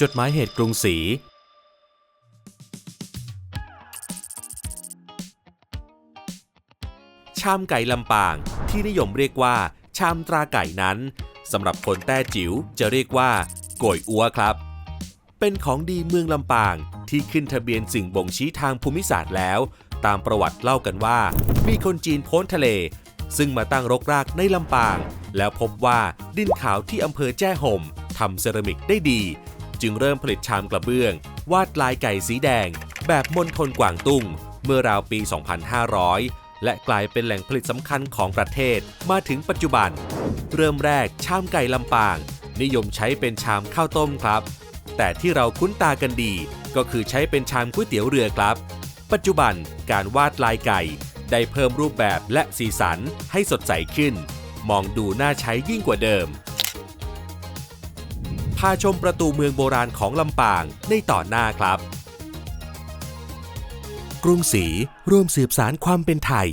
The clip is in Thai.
จดหมายเหตุกรุงศรี ชามไก่ลำปางที่นิยมเรียกว่า ชามตราไก่นั้นสำหรับคนแต้จิ๋วจะเรียกว่าโกยอัวครับ เป็นของดีเมืองลำปางที่ขึ้นทะเบียนสิ่งบ่งชี้ทางภูมิศาสตร์แล้ว ตามประวัติเล่ากันว่า มีคนจีนพ้นทะเล ซึ่งมาตั้งรกรากในลำปาง แล้วพบว่าดินขาวที่อำเภอแจ้ห่มทำเซรามิกได้ดี จึงเริ่มผลิตชามกระเบื้อง วาดลายไก่สีแดง แบบมณฑลกวางตุ้ง เมื่อราวปี 2500 และกลายเป็นแหล่งผลิตสำคัญของประเทศมาถึงปัจจุบัน เริ่มแรกชามไก่ลำปาง นิยมใช้เป็นชามข้าวต้มครับ แต่ที่เราคุ้นตากันดี ก็คือใช้เป็นชามก๋วยเตี๋ยวเรือครับ ปัจจุบันการวาดลายไก่ได้เพิ่มรูปแบบและสีสันให้สดใสขึ้น มองดูน่าใช้ยิ่งกว่าเดิม พาชมประตูเมืองโบราณของลำปางในต่อนหน้าครับ กรุงศรีร่วมสืบสารความเป็นไทย